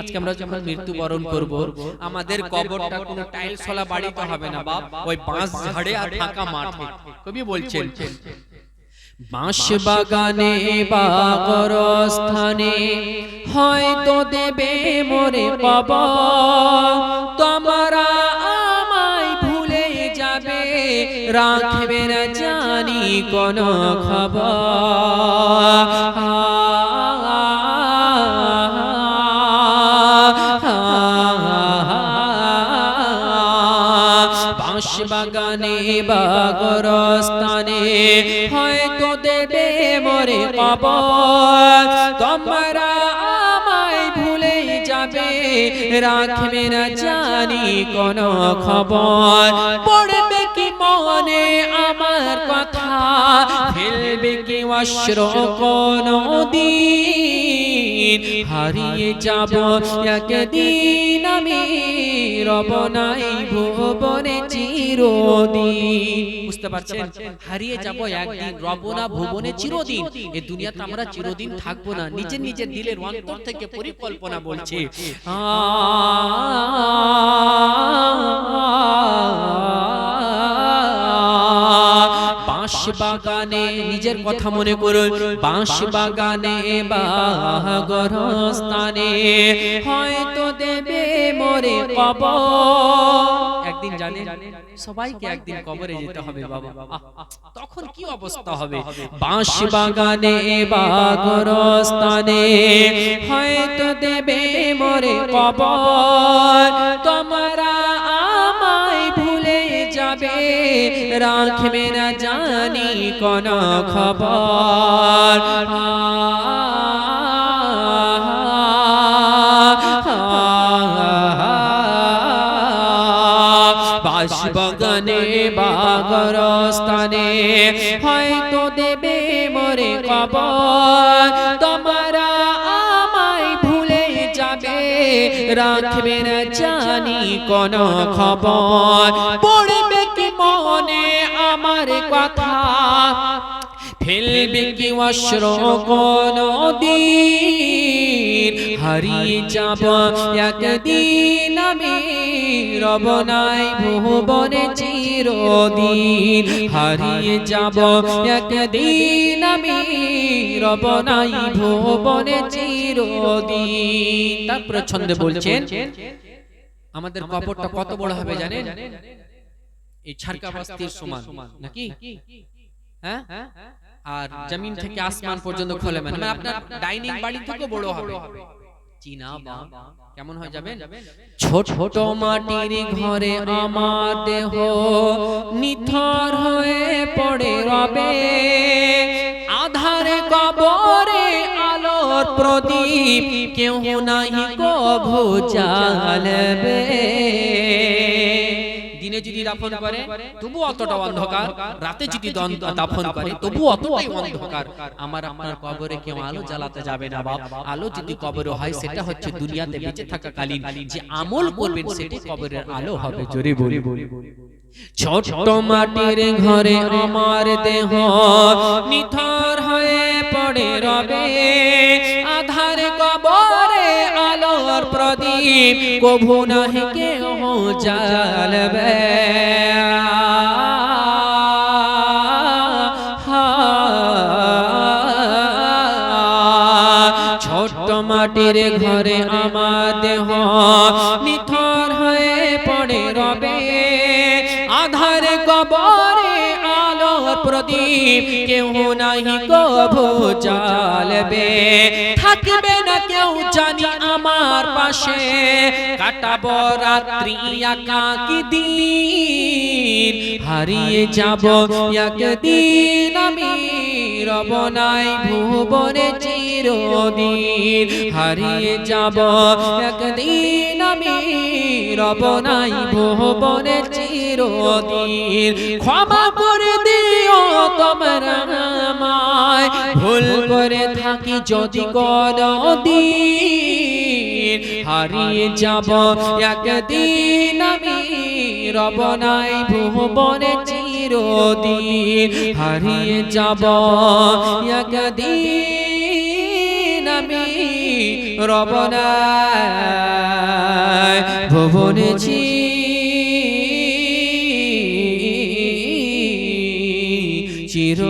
আজকে আমরা যখন মৃত্যুবরণ করব আমাদের কবরটা কোনো টাইলস ওয়ালা বাড়িতে হবে না বাপ। ওই বাঁশ ঝাড়ে আর ফাঁকা মাঠে। কবি বলছেন বাঁশ বাগানে বাগর স্থানে হয়তো দেবে মোরে কব তোমরা আমায় ভুলে যাবে রাখবে না জানি কোন খবর। বাগানে বাগর স্থানে হয়তো দেবে মোরে কবর। তোমরা আমায় ভুলে যাবে, রাখবে না জানি কোন খবর। পড়বে কি মনে আমার কথা, ফেলবে কি অশ্র কোন দিন? হারিয়ে যাব একদিন আমি, রব নাই ভুবনে চিরদিন। বুঝতে পারছেন? হারিয়ে যাব একদিন, রব না ভুবনে চিরদিন। এ দুনিয়াতে আমরা চিরদিন থাকব না। নিজের নিজের দিলের অন্তর থেকে পরিকল্পনা বলছে। বাঁশ বাগানে নিজের কথা মনে করুন বাঁশ বাগানে বাগর স্থানে হয়তো দেবে মোরে কব একদিন জানে সবাইকে একদিন কবরে যেতে হবে বাবা। তখন কি অবস্থা হবে? বাঁশ বাগানে বাগর স্থানে হয়তো দেবে মরে কব তোমরা রাখবে না জানি কোন খবর। বাস বাগানে বাগর স্থানে হয়তো দেবে মোরে খবর। তোমরা আমায় ভুলে যাবে, রাখবে না জানি কোন খবর। মনে আমার কথা। ফেলবে কি অশ্র কোন দিন হারিয়ে যাব একদিন আমি, রব নাই ভুবনে চিরদিন। হারিয়ে যাব একদিন আমি, রব নাই ভুবনে চিরদিন। তারপরে ছন্দে বলছেন, আমাদের কবরটা কত বড় হবে জানেন? এই ছারকা বস্তির সমান। নাকি? হ্যাঁ? আর জমিন থেকে আসমান পর্যন্ত খোলে মানে মানে আপনার ডাইনিং বাড়ি থেকে বড় হবে। চীনা বা কেমন হয়ে যাবেন? ছোট ছোট মাটির ঘরে আমার দেহ নিথর হয়ে পড়ে রবে। আধারে কবরে আলোর প্রদীপ। কেউ নাহি কভু জ্বালবে। দিনে যদি দাফন করে তবু অতটা অন্ধকার রাতে যদি দাফন করে তবু অতটাই অন্ধকার। আমার আপনার কবরে কেউ আলো জ্বালাতে যাবে না বাপ। আলো যদি কবরে হয় সেটা হচ্ছে দুনিয়াতে বেঁচে থাকা কালীন। যে আমল করবেন সেটি কবরের আলো হবে জোরে বলি বলি ছোট মাটির ঘরে আমার দেহ নিথর হয়ে কভু নাহি কেহ জ্বালবে ছোট মাটির ঘরে আমার দেহ নিথর হয়ে পড়ে রবে। আধার কবরে আলো প্রদীপ কেউ নাহি কভু চালবে থাকবে না কেউ জানি আমার পাশে। কাটাবো রাত্রি একাকি দিন। হারিয়ে যাব একদিন আমি রব নাই ভুবনে চিরদিন। হারিয়ে যাব একদিন আমি রব নাই ভুবনে চিরদিন। ক্ষমা করে দিও তোমরা আমায়। ভুল করে থাকি যদি কোনদিন হারিয়ে যাব। একদিন আমি রব নাই ভুবনে চিরদিন হারিয়ে যাব। একদিন আমি রব নাই ভুবনে চির